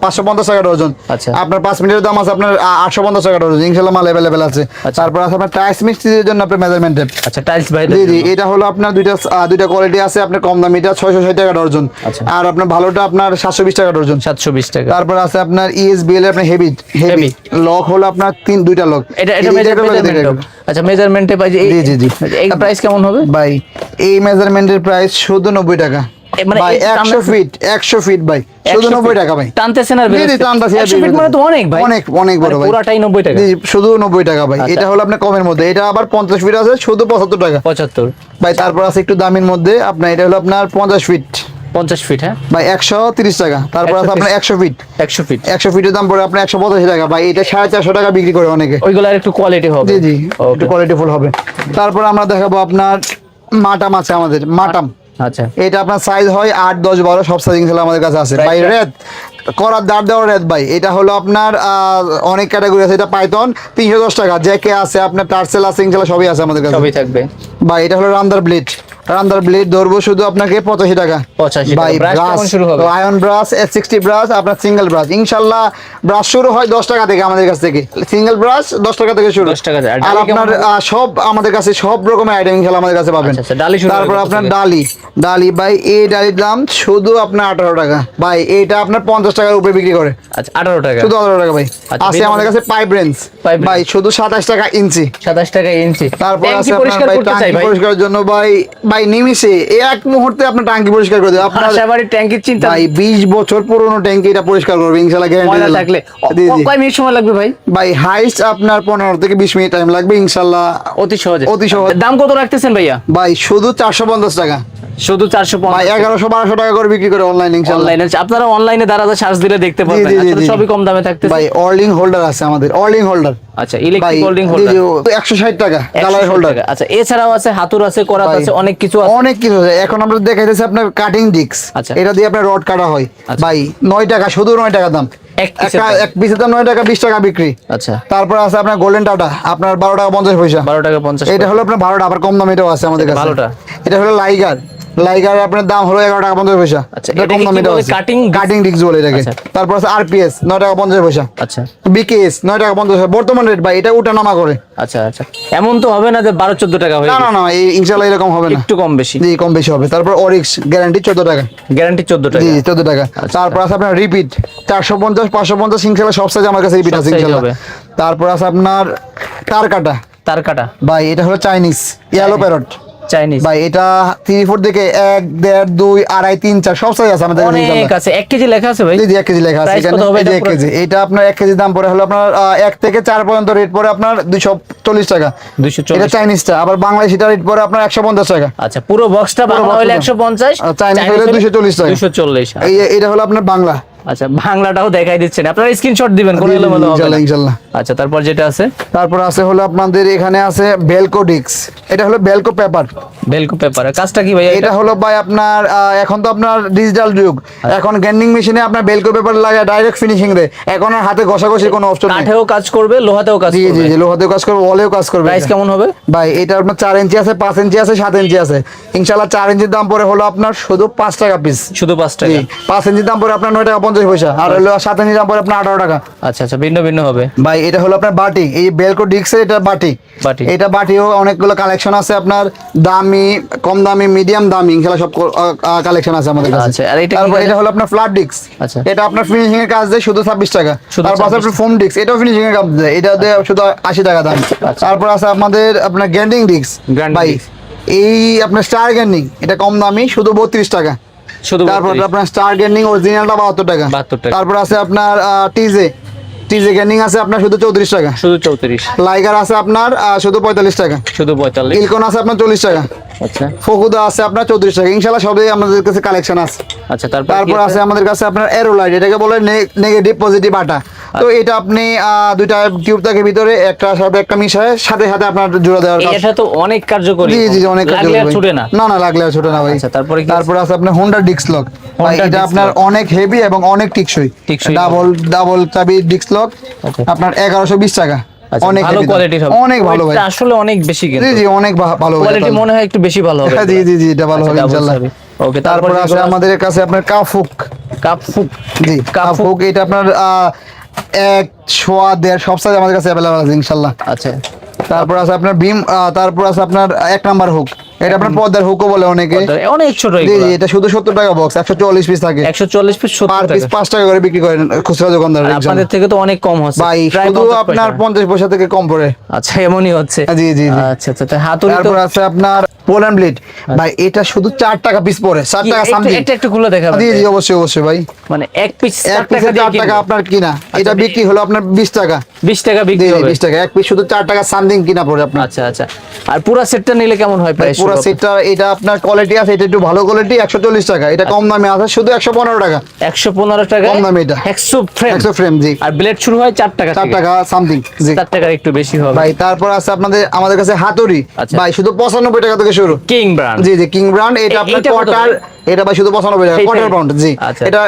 পাঁচশো পঞ্চাশ টাকা ডজন আচ্ছা। আপনার পাঁচ মিটারের দাম আছে আপনার আটশো পঞ্চাশ টাকা ডজন ইনশাল্লাহ মাল অ্যাভেলেবেল আছে। আচ্ছা। তারপর আছে আপনার টাইলস মিস্ত্রির জন্য আপনার মেজারমেন্ট টেপ আচ্ছা টাইলস ভাই জি জি এটা হলো আপনার দুইটা দুইটা কোয়ালিটি আছে আপনার কম দামি এটা ছয়শো ষাট টাকা ডজন। আচ্ছা। আর আপনার ভালোটা আপনার সাতশো বিশ টাকা ডর্জন সাতশো বিশ টাকা। তারপর আছে আপনার E ইএসবিএল আপনার হেভি হেভি লক হলো আপনার তিন দুইটা লক এটা এটা মেজারমেন্ট আচ্ছা মেজারমেন্টে পাই জি, জি, জি। এই প্রাইস কেমন হবে? ভাই এই মেজারমেন্টের প্রাইস শুধু নব্বই টাকা। এ মানে ফিট একশো ফিট ভাই 100 টাকা ভাই। টানতেছেন আর। টানতেছে 100 মানে তো অনেক ভাই। অনেক অনেক বড় মানে ভাই। পুরাটাই নব্বই টাকা। শুধু নব্বই টাকা ভাই। আচ্ছা। এটা হলো আপনার কমের মধ্যে। এটা আবার পঞ্চাশ ফিট আছে শুধু পঁচাত্তর টাকা। পঁচাত্তর। ভাই তারপর আছে একটু দামের মধ্যে। আপনার এটা হলো আপনার পঞ্চাশ ফিট পঞ্চাশ ফিট হ্যাঁ? ভাই একশো তিরিশ টাকা। তারপর আছে আপনার একশো ফিট একশো ফিট একশো ফিটের দাম পড়ে আপনার একশো পঁচাশি টাকা। ভাই এটা সাড়ে চারশো টাকা বিক্রি করে অনেকে। ওইগুলো আর একটু কোয়ালিটি হবে। জি জি একটু কোয়ালিটি ফুল হবে। তারপর আমরা দেখাবো আপনার মাটাম আছে আমাদের। মাটাম। আচ্ছা। এটা আপনার সাইজ হয় আট দশ বারো সব সাইজ ইনশাল্লাহ আমাদের কাছে আছে। ভাই? রেড করার দাঁড় দেওয়ার রেড ভাই। এটা হলো আপনার আহ, অনেক ক্যাটাগরি আছে। এটা পাইথন তিনশো দশ টাকা। জ্যাকে আছে আপনার টার্সেল আছে ইনশাল্লাহ সবই আছে আমাদের কাছে। সবই থাকবে। ভাই এটা হলো রান্দার ব্লেড রান্দার ব্লেড ধরবো শুধু আপনাকে পঁচাশি টাকা। 85 ভাই ব্রাশ শুরু হবে? Iron brush S sixty brush আপনার সিঙ্গেল ব্রাশ ইনশাল্লাহ ব্রাশ শুরু হয় দশ টাকা থেকে আমাদের কাছ থেকে। সিঙ্গেল ব্রাশ দশ টাকা থেকে শুরু। 10 টাকা আর আপনার সব আমাদের কাছে সব রকমের আইটেম ইনশাল্লাহ আমাদের কাছে পাবেন। আচ্ছা, আচ্ছা, তারপর আপনার ডালি। ডালি ভাই এই ডালির দাম শুধু আপনার আঠারো টাকা। ভাই এটা আপনার পঞ্চাশ টাকার উপরে বিক্রি করে। আচ্ছা আঠারো টাকা। শুধু আঠারো টাকা ভাই। আচ্ছা, আছে আমাদের কাছে পাইপ রেঞ্জ ভাই শুধু সাতাশ টাকা ইঞ্চি সাতাশ টাকা ইঞ্চি তারপর আছে আপনার পরিষ্কার ভাই করতে চাই ভাই? পরিষ্কারের জন্য ভাই ভাই নিমিশে এক মুহূর্তে আপনার ট্যাঙ্কি পরিষ্কার করে দেবে। আপনার সবারই ট্যাঙ্কির চিন্তা ভাই বিশ বছর পুরনো ট্যাঙ্কি এটা পরিষ্কার করবে ইনশাআল্লাহ গ্যারান্টি থাকলে। কয় মিনিট সময় লাগবে ভাই? ভাই হাইস্ট আপনার পনেরো থেকে বিশ মিনিট টাইম লাগবে ইনশাআল্লাহ অতি সহজ। অতি সহজ। দাম কত রাখতেছেন ভাইয়া? ভাই শুধু চারশো পঞ্চাশ টাকা। শুধু চারশো ভাই এগারোশো বারোশো টাকা করে বিক্রি করে অনলাইন ইনশাল্লাহ অনলাইনে আপনারা অনলাইনে দাঁড়াতে সার্চ দিলে দেখতে পারবেন। আসলে সবই কম দামে থাকতেছে? ভাই অর্লিং হোল্ডার আছে আমাদের। অর্লিং হোল্ডার আচ্ছা ইলেকট্রিক হোল্ডিং হোল্ডার একশো ষাট টাকা কালার হোল্ডার আচ্ছা এছাড়াও আছে হাতুর আছে করাত আছে অনেক কিছু আছে। অনেক কিছু আছে। এখন আমরা দেখাইতেছি আপনার কাটিং ডিক্স আচ্ছা। এটা দিয়ে আপনার রড কাটা হয়। আচ্ছা। ভাই নয় টাকা শুধু নয় টাকা দাম। এক পিসের দাম। নয় টাকা বিশ টাকা বিক্রি। আচ্ছা। তারপর আছে আপনার গোল্ডেন টাটা। আপনার বারো টাকা পঞ্চাশ পয়সা। বারো টাকা পঞ্চাশ এটা হলো আপনার বারোটা আবার কম দাম এটাও আছে আমাদের কাছে? এটা হলো লাইগার লাইগার আপনার দাম হলো এগারো টাকা পঞ্চাশ পয়সা। আচ্ছা, কম দাম কি এটাও বলে? আছে Cutting disc? কাটিং ডিক্স বলে এটাকে। আচ্ছা। তারপর আছে আরপিএস নয় টাকা পঞ্চাশ পয়সা। আচ্ছা। বিকেএস নয় টাকা পঞ্চাশ পয়সা। বর্তমান রেট ভাই এটা উঠা নামা করে। আচ্ছা আচ্ছা। এমন তো হবে না যে বারো চোদ্দ টাকা হয়ে না না না এই ইনশাল্লাহ এরকম হবে না। একটু কম বেশি। জি কম বেশি হবে। তারপর অরিক্স গ্যারান্টি চোদ্দ টাকা। গ্যারান্টি চোদ্দ টাকা। জি চোদ্দ টাকা। তারপর আছে আপনার রিপিট চারশো পঞ্চাশ পাঁচশো পঞ্চাশ ইনশাল্লাহ সব সাইজ আমার কাছে রিপিট আছে ইনশাল্লাহ হবে। তারপর আছে আপনার তার কাটা তার কাটা ভাই এটা হলো চাইনিজ ইয়েলো প্যারট চাইনিজ ভাই এটা থ্রি ফোর থেকে এক দেড় দুই আড়াই তিন চার সব সাইজ আছে আমাদের অনেক আছে। এক কেজি লেখা আছে ভাই? জি এক কেজি লেখা আছে এখানে এক কেজি। এটা আপনার এক কেজি দাম পড়ে হলো আপনার এক থেকে চার পর্যন্ত রেট পড়ে আপনার দুইশো চল্লিশ টাকা। দুইশো এটা চল্লিশ। চাইনিজটা আবার বাংলাদেশিটা রেট পড়ে আপনার একশো পঞ্চাশ টাকা। আচ্ছা পুরো বক্সটা বাংলা হলে টা। একশো পঞ্চাশ Chinese হলে 240 টাকা। দুশো চল্লিশ এই এটা হলো আপনার বাংলা। আচ্ছা বাংলাটাও দেখাই দিচ্ছেন। আপনারা স্ক্রিনশট দিবেন কোনো এলোমেলো হবে ইনশাল্লাহ। আচ্ছা তারপর যেটা আছে? তারপর আছে হলো আপনাদের এখানে আছে বেলকো ডিক্স এটা হলো বেলকো পেপার বেলকো পেপার কাজটা কি ভাই এটা হলো ভাই আপনার এখন তো আপনার ডিজিটাল যুগ। আচ্ছা। এখন গ্যান্ডিং মেশিনে আপনার বেলকো পেপার লাগে ডাইরেক্ট ফিনিশিং রে। এখন আর হাতে ঘষাঘষির কোনো অপশন নেই। কাঠেও কাজ করবে লোহাতেও কাজ জি জি জি লোহাতেও কাজ করবে ওয়ালেও কাজ করবে। প্রাইস কেমন হবে? ভাই এটা আপনার চার ইঞ্চি আছে পাঁচ ইঞ্চি আছে সাত ইঞ্চি আছে। ইনশাল্লাহ চার ইঞ্চির দাম পরে হলো আপনার শুধু পাঁচ টাকা পিস শুধু পাঁচ জি টাকা। পাঁচ ইঞ্চির দাম পরে আপনার নয় টাকা পঞ্চাশ পয়সা। আর হলো সাত ইঞ্চির দাম পরে আপনার আঠারো টাকা। আচ্ছা আচ্ছা ভিন্ন ভিন্ন হবে। ভাই এটা হলো আপনার বাটি। এই বেলকো ডিক্সের এটা বাটি। বাটি। এটা বাটিও অনেকগুলো কালেকশন আছে আপনার। দামি কম দামি মিডিয়াম দামি ইনশাল্লাহ সব কালেকশন আছে আমাদের কাছে। আচ্ছা, আর এটা তারপর এটা হলো আপনার ফ্ল্যাট ডিক্স আচ্ছা। এটা আপনার ফিনিশিং এর কাজ দেয় শুধু ছাব্বিশ টাকা। তারপর আছে আপনার ফোম ডিক্স এটাও ফিনিশিং এর কাজ দেয়। এটা দিয়ে শুধু আশি টাকা দাম। আচ্ছা। তারপর আছে আপনাদের আপনার গ্যান্ডিং ডিক্স ভাই এই আপনার স্টার গ্যান্ডিং এটা কম দামি শুধু বত্রিশ টাকা। শুধু তারপর আপনার স্টার গ্যান্ডিং অরিজিনালটা বাহাত্তর টাকা। 72 টাকা। তারপর আছে আপনার টিজে টিজে গ্যান্ডিং আছে আপনার শুধু চৌত্রিশ টাকা। শুধু চৌত্রিশ। লাইগার আছে আপনার শুধু পঁয়তাল্লিশ টাকা। শুধু পঁয়তাল্লিশ। ইলকন আছে আপনার চল্লিশ টাকা। আচ্ছা। ফকুদা আছে আপনার চৌত্রিশ টাকা। ইনশাল্লাহ সবই আমাদের কাছে কালেকশন আছে। আচ্ছা তারপর তারপর আছে? আমাদের কাছে আপনার এরোলাইট এটাকে বলে নেগেটিভ পজিটিভ আটা। তো এটা আপনি দুইটা টিউব থাকে ভিতরে একটা সাথে একটা মিশায় সাথে সাথে আপনার জোড়া দেওয়ার কাজ। এটা তো অনেক কার্যকরী। জি জি অনেক কার্যকরী। ছুটে না। না না লাগলে আর ছুটে না ভাই। আচ্ছা, তারপরে তারপর আছে আপনার হোন্ডা ডিক্স লক এটা আপনার অনেক হেভি এবং অনেক টিকসই। ডাবল ডাবল চাবি ডিক্স লক আচ্ছা। আপনার এগারোশো বিশ টাকা। আচ্ছা, অনেক ভালো কোয়ালিটি হবে অনেক ভালো ভাই। আসলে অনেক বেশি কিন্তু। জি অনেক ভালো কোয়ালিটি মনে হয় একটু বেশি ভালো হবে। *laughs* জি জি জি এটা ভালো আচ্ছা, হবে ইনশাআল্লাহ ওকে তারপর আছে? আমাদের কাছে আপনার কাফুক। কাফুক। জি কাফুক। এটা আপনার আহ, এক সোয়া দেড় সব সাইজ আমাদের কাছে অ্যাভেলেবল আছে ইনশাল্লাহ। আচ্ছা। তারপর আছে আপনার ভীম তারপর আছে আপনার এক নাম্বার হুক এটা আপনার পদ্মার হুকও বলে অনেকে। অনেক ছোট এটা শুধু সত্তর টাকা বক্স একশো চল্লিশ পিস থাকে। একশো চল্লিশ পিস পার পিস পাঁচ টাকা করে বিক্রি করেন খুচরা দোকানদার আপনাদের থেকে তো অনেক কম হচ্ছে। ভাই শুধু আপনার পঞ্চাশ পয়সা থেকে কম পড়ে। আচ্ছা এমনই হচ্ছে। জি, জি। আচ্ছা আচ্ছা হাতুড়ি তারপর আছে আপনার পোল্যান্ড ব্লিড ভাই এটা শুধু চার টাকা পিস পড়ে টাকা সামথিং এটা একটু খুলে দেখাবেন জি জি অবশ্যই অবশ্যই ভাই। মানে এক পিস টাকা দিয়ে টাকা আপনার কিনা। এটা বিক্রি হলো আপনার বিশ টাকা। বিশ টাকা বিক্রি হবে। বিশ টাকা। এক পিস শুধু টাকা সামথিং কিনা পড়ে আপনার। আচ্ছা আচ্ছা। আর পুরো সেটটা নিলে কেমন হয় প্রাইস পুরো সেটটা এটা আপনার কোয়ালিটি আছে এটা একটু ভালো কোয়ালিটি একশো চল্লিশ টাকা। এটা কম দামে আছে শুধু একশো পনেরো টাকা। একশো পনেরো টাকা কম দামে এটা। একশো ফ্রেম একশো ফ্রেম জি। আর ব্লেড শুরু হয় চার টাকা চার টাকা সামথিং জি। চার টাকার একটু বেশি হবে। ভাই তারপর আছে আপনাদের আমাদের কাছে হাতুড়ি। আচ্ছা। ভাই শুধু পঁচানব্বই টাকা থেকে শুরু। King brand G G king brand এটা আপনার কোয়ার্টার এটা ভাই শুধু পঁচানব্বই টাকা কোয়ার্টার পাউন্ড জি। আচ্ছা। এটা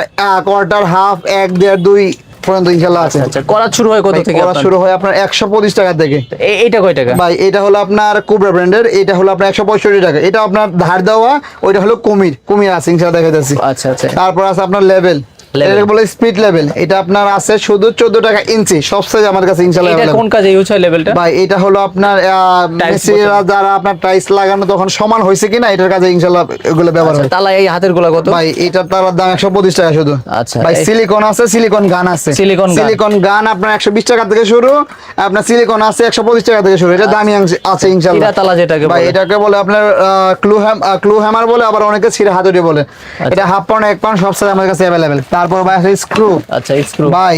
কোয়ার্টার হাফ এক দেড় দুই পর্যন্ত ইনশাল্লাহ আছে। আচ্ছা করা শুরু হয় কত থেকে করা শুরু হয় আপনার একশো পঁচিশ টাকা থেকে। এইটা কয় টাকা? ভাই এটা হলো আপনার কুবরা ব্র্যান্ডের এটা হলো আপনার একশো পঁয়ষট্টি টাকা। এটা আপনার ধার দেওয়া ওইটা হলো কুমির। কুমির আছে ইনশাল্লাহ দেখা যাচ্ছে আচ্ছা আচ্ছা। তারপর আছে আপনার লেভেল। এটা বলে স্পিড লেভেল এটা আপনার আছে শুধু চোদ্দ টাকা ইঞ্চি। সব সাইজ আমার কাছে ইনশাল্লাহ এটা কোন কাজে ইউজ হয় লেভেলটা ভাই এটা হলো আপনার Tiles যারা আপনার টাইলস লাগানো তখন সমান হয়েছে কিনা এটার কাছে ইনশাল্লাহ এগুলো ব্যবহার হয়। তালা এই হাতেরগুলা কত? ভাই এটার তার দাম একশো পঁচিশ টাকা শুধু। আচ্ছা, ভাই সিলিকন আছে সিলিকন গান আছে। Gun। সিলিকন গান আপনার একশো বিশ টাকা থেকে শুরু আপনার সিলিকন আছে একশো পঁচিশ টাকা থেকে শুরু। এটা দামি আছে ইনশাল্লাহ চিরা তালা যেটাকে ভাই এটাকে বলে আপনার ক্লু হ্যাম ক্লু হ্যামার বলে আবার অনেকে ছিঁড়ে হাতুড়ি বলে। আচ্ছা। এটা হাফ পাউন্ড এক পাউন্ড সব সাথে আমার কাছে অ্যাভেলেবেল তারপর ভাই আছে স্ক্রু আচ্ছা স্ক্রু ভাই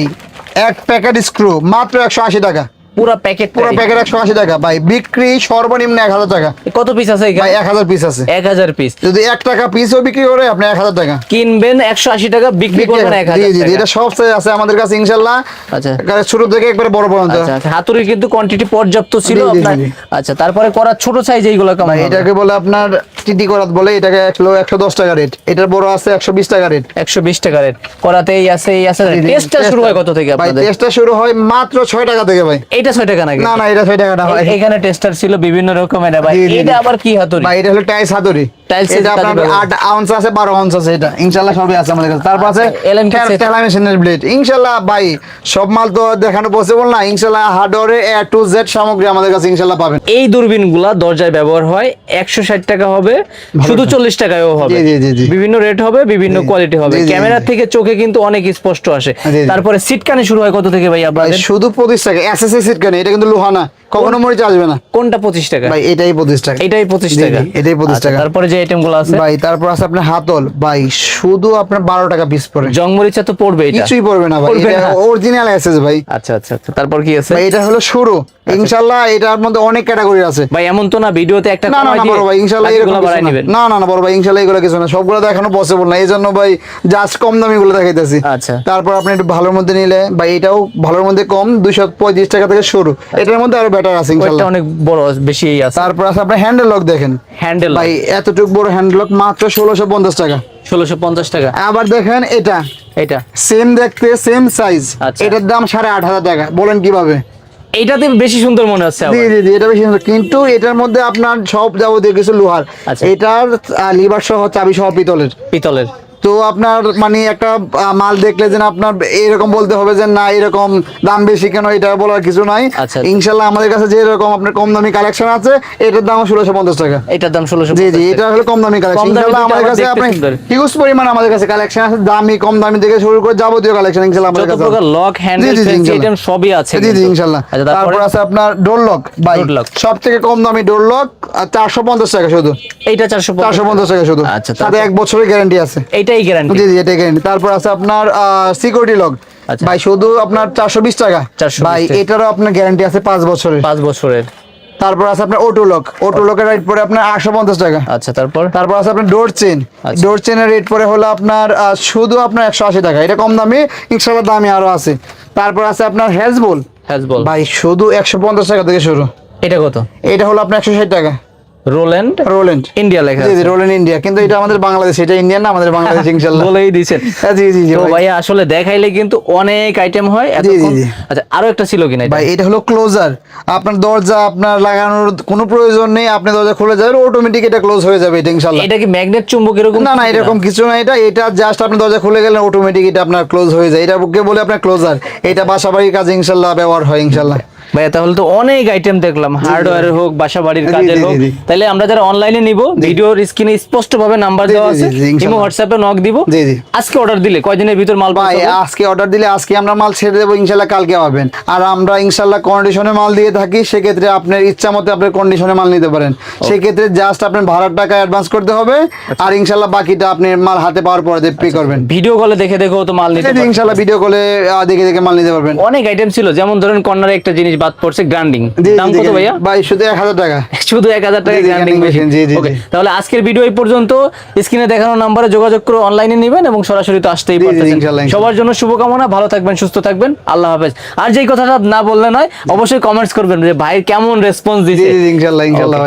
এক প্যাকেট স্ক্রু মাত্র একশো আশি টাকা। পুরো প্যাকেট পুরো প্যাকেট একশো আশি টাকা। ভাই বিক্রি সর্বনিম্ন এক হাজার টাকা। কত পিস আছে ভাই এক হাজার পিস আছে। এক হাজার পিস যদি এক টাকা পিসও বিক্রি করে আপনি এক হাজার টাকা। কিনবেন একশো আশি টাকা বিক্রি করবেন এক জি হাজার জি জি, এটা সব আছে আমাদের কাছে ইনশাল্লাহ। আচ্ছা। একেবারে শুরু থেকে একবারে বড় পর্যন্ত। আচ্ছা আচ্ছা। হাতুড়ির কিন্তু কোয়ান্টিটি পর্যাপ্ত ছিল আপনার। আচ্ছা তারপরে করা ছোট সাইজ এইগুলো কেমন এটাকে বলে আপনার টিটি করাত বলে এটাকে একশো একশো দশ টাকা রেট এটার বড় আছে একশো বিশ টাকা রেট একশো বিশ টাকা রেট করাতে এই আছে এই আছে। টেস্টটা শুরু হয় কত থেকে ভাই টেস্টটা শুরু হয় মাত্র ছয় টাকা থেকে ভাই। এটা ছয় টাকা নাকি? না না এটা ছয় টাকা না এখানে টেস্টার ছিল বিভিন্ন রকমের ভাই। এটা আবার কি হাতুড়ি? ভাই এটা হলো টাইস হাতুড়ি। আপনার এই দূরবীনগুলা দরজায় ব্যবহার হয়। একশো ষাট টাকা হবে শুধু চল্লিশ টাকায়ও হবে। বিভিন্ন রেট হবে বিভিন্ন কোয়ালিটি হবে। ক্যামেরা থেকে চোখে কিন্তু অনেক স্পষ্ট আসে। তারপরে সিটকানি শুরু হয় কত থেকে ভাই আপনাদের? শুধু পঁচিশ টাকা। এসএসএ সিট কেন এটা কিন্তু লোহা না। কখনো মরিচ আসবে না। কোনটা পঁচিশ টাকা? ভাই এটাই পঁচিশ টাকা। এটাই পঁচিশ টাকা। এটাই 25 আচ্ছা, টাকা। তারপরে যে আইটেমগুলো আছে। ভাই তারপর আছে আপনার হাতল। ভাই শুধু আপনার বারো টাকা পিস পড়ে। জংমরিচা তো পড়বে এটা। কিছুই পড়বে না ভাই। এটা অরিজিনাল এসএস ভাই। আচ্ছা আচ্ছা আচ্ছা। তারপর কি আছে? ভাই এটা হলো শুরু। ইনশাল্লাহ এটার মধ্যে অনেক ক্যাটাগরি আছে। ভাই এমন তো না ভিডিওতে একটা না না বড় ভাই ইনশাল্লাহ বাকিগুলো এরকম বাড়াই নেবেন। না। না না বড় ভাই ইনশাল্লাহ এগুলো কিছু না। সবগুলো দেখানো পসিবল না। এই জন্য ভাই জাস্ট কম দামি গুলো দেখাইতেছি আচ্ছা। তারপর আপনি একটু ভালোর মধ্যে নিলে ভাই এটাও ভালোর মধ্যে কম দুইশো পঁয়ত্রিশ টাকা থেকে শুরু। এটার মধ্যে আরও বেটার আছে ওইটা ইনশাল্লাহ অনেক বড় বেশি আছে। তারপর আছে আপনার হ্যান্ডেল লক দেখেন। হ্যান্ডেল ভাই এতটুকু বড় হ্যান্ডেল লক মাত্র ষোলোশো পঞ্চাশ টাকা। ষোলোশো পঞ্চাশ টাকা। আবার দেখেন এটা। এটা। সেম দেখতে সেম সাইজ আচ্ছা। এটার দাম সাড়ে আট হাজার টাকা। বলেন কীভাবে? এইটাতে বেশি সুন্দর মনে হচ্ছে জি জি জি এটা বেশি সুন্দর। কিন্তু এটার মধ্যে আপনার সব যাবতীয় কিছু লোহার আচ্ছা। এটার লিভার সহ চাবি সহ পিতলের পিতলের তো আপনার মানে একটা মাল দেখলে যেন আপনার এরকম বলতে হবে যে না এরকম দাম বেশি কেন? এটা বলার কিছু নাই। আচ্ছা। ইনশাল্লাহ আমাদের কাছে যে এরকম আপনার কম দামি কালেকশন আছে এটার দাম ষোলোশো পঞ্চাশ টাকা। এটার দাম ষোলোশো জি জি এটা হলো কম দামি কালেকশন ইনশাল্লাহ আমাদের কাছে আপনি হিউজ পরিমাণ আমাদের কাছে কালেকশন আছে দামি কম দামি থেকে শুরু করে যাবতীয় কালেকশন ইনশাল্লাহ আমাদের কাছে প্রকার লক হ্যান্ডেল। আইটেম সবই আছে জি জি ইনশাল্লাহ। আচ্ছা তারপর? আছে আপনার ডোর লক বাই। সব থেকে কম দামি ডোর লক চারশো পঞ্চাশ টাকা শুধু। এইটা চারশো চারশো পঞ্চাশ টাকা শুধু। আচ্ছা, সাথে এক বছরের গ্যারান্টি আছে। এইটাই গ্যারান্টি জি জি এটাই গ্যারান্টি তারপর আছে আপনার সিকিউরিটি লক আচ্ছা। ভাই শুধু আপনার চারশো বিশ টাকা। 420 ভাই এটারও আপনার গ্যারান্টি আছে পাঁচ বছরের। পাঁচ বছরের। তারপর আছে আপনার অটো লক অটো লকের রেট পরে আপনার আটশো পঞ্চাশ টাকা। আচ্ছা তারপর? তারপর আছে আপনার ডোর চেন। ডোর চেনের রেট পরে হলো আপনার শুধু আপনার একশো আশি টাকা। এটা কম দামি ইনশাল্লাহ দামি আরও আছে। তারপর আছে আপনার হ্যাজবল হ্যাজবল ভাই শুধু একশো পঞ্চাশ টাকা থেকে শুরু। এটা কত? এটা হলো আপনার একশো ষাট টাকা। রোল্যান্ড রোল্যান্ড ইন্ডিয়া লেখা জি রোল্যান্ড ইন্ডিয়া কিন্তু এটা আমাদের বাংলাদেশ এটা ইন্ডিয়ান না আমাদের বাংলাদেশ ইনশাল্লাহ বলেই দিছেন হ্যাঁ, জি জি জি ভাই। আসলে দেখাইলে কিন্তু অনেক আইটেম হয়। আচ্ছা আরও একটা ছিল কিনা? ভাই এটা হলো ক্লোজার আপনার দরজা আপনার লাগানোর কোনো প্রয়োজন নেই আপনি দরজা খুলে যাবেন অটোমেটিক এটা ক্লোজ হয়ে যাবে এটা ইনশাল্লাহ এটা কি ম্যাগনেট চুম্বক এরকম না না এরকম কিছু না এটা এটা জাস্ট আপনি দরজা খুলে গেলেন অটোমেটিক এটা আপনার ক্লোজ হয়ে যায়। এটা বলে আপনার ক্লোজার এটা বাসা বাড়ির কাজে ইনশাল্লাহ ব্যবহার হয় ইনশাল্লাহ ভাইয়া তাহলে তো অনেক আইটেম দেখলাম হার্ডওয়্যারের হোক বাসা বাড়ির কাজের হোক। তাহলে আমরা যারা অনলাইনে নিব ভিডিওর স্ক্রিনে স্পষ্ট ভাবে নাম্বার দেওয়া আছে। ইমো হোয়াটসঅ্যাপে নক দিব। জি, জি। আজকে অর্ডার দিলে কয়দিনের ভিতর মাল ভাই আজকে অর্ডার দিলে আজকে আমরা মাল ছেড়ে দেবো কালকে পাবেন। আর আমরা কন্ডিশনে মাল দিয়ে থাকি সেক্ষেত্রে আপনার ইচ্ছা মতো আপনার কন্ডিশনে মাল নিতে পারেন। সেক্ষেত্রে জাস্ট আপনার ভাড়ার টাকা অ্যাডভান্স করতে হবে আর ইনশাল্লাহ বাকিটা আপনি মাল হাতে পাওয়ার পরে পে করবেন। ভিডিও কলে দেখে দেখেও তো মাল নিতে। ইনশাল্লাহ ভিডিও কলে দেখে দেখে মাল নিতে পারবেন। অনেক আইটেম ছিল যেমন ধরেন কর্নারে একটা জিনিস বাদ পড়ছে গ্রাইন্ডিং। দাম কত ভাইয়া? ভাই শুধু এক হাজার টাকা। *laughs* শুধু এক হাজার টাকা জি, জি, গ্রাইন্ডিং মেশিন জি, জি, তাহলে আজকের ভিডিও এই পর্যন্ত। স্ক্রিনে দেখানো নম্বরে যোগাযোগ করে অনলাইনে নেবেন এবং সরাসরি তো আসতেই জি, জি, পারতেছেন। সবার জন্য শুভকামনা ভালো থাকবেন সুস্থ থাকবেন। আল্লাহ হাফেজ। আর যেই কথাটা না বললে নয় অবশ্যই কমেন্টস করবেন যে ভাইয়ের কেমন রেসপন্স জি দিয়েছে জি ইনশাআল্লাহ ইনশাল্লাহ